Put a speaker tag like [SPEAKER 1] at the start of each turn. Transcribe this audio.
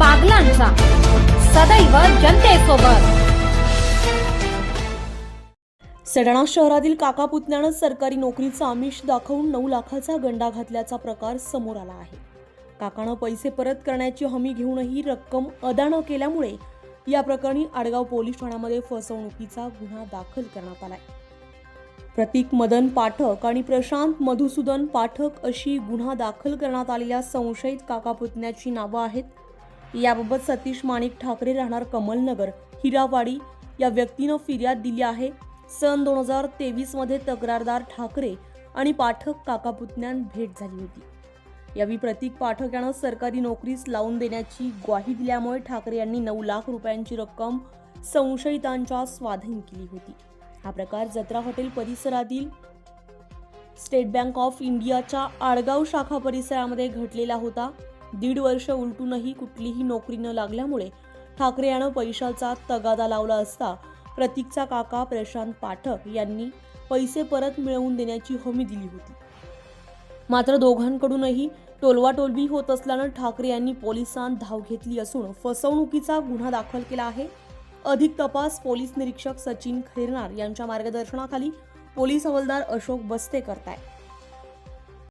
[SPEAKER 1] बागलांचा सदैव जनतेसोबत.
[SPEAKER 2] सडणा शहरातील काका पुतण्यानं सरकारी नोकरीचा आमिष दाखवून नऊ लाखाचा गंडा घातल्याचा प्रकार समोर आला आहे. काकानं पैसे परत करण्याची हमी घेऊनही रक्कम अदा न केल्यामुळे या प्रकरणी आडगाव पोलीस ठाण्यामध्ये फसवणुकीचा गुन्हा दाखल करण्यात आलाय. प्रतीक मदन पाठक आणि प्रशांत मधुसूदन पाठक अशी गुन्हा दाखल करण्यात आलेल्या संशयित काका पुतण्याची नावं आहेत याबाबत सतीश माणिक ठाकरे राहणार कमलनगर हिरावाडी. या व्यक्तीनं फिर्याद दिली आहे. सन दोन हजार तेवीसमध्ये तक्रारदार ठाकरे आणि पाठक काकापुतण्यां भेट झाली होती. यावेळी प्रतीक पाठक यानं सरकारी नोकरीस लावून देण्याची ग्वाही दिल्यामुळे ठाकरे यांनी नऊ लाख रुपयांची रक्कम संशयितांच्या स्वाधीन केली होती. हा प्रकार जत्रा हॉटेल परिसरातील स्टेट बँक ऑफ इंडियाच्या आडगाव शाखा परिसरामध्ये घडलेला होता. दीड वर्ष उलटूनही कुठलीही नोकरी न लागल्यामुळे ठाकरे यानं पैशाचा तगादा लावला असता प्रतीकचा काका प्रशांत पाठक यांनी पैसे परत मिळवून देण्याची हमी दिली होती. मात्र दोघांकडूनही टोलवाटोलवी होत असल्यानं ठाकरे यांनी पोलिसांत धाव घेतली असून फसवणुकीचा गुन्हा दाखल केला आहे. अधिक तपास पोलीस निरीक्षक सचिन खैरनार यांच्या मार्गदर्शनाखाली पोलीस हवालदार अशोक बस्ते करतायत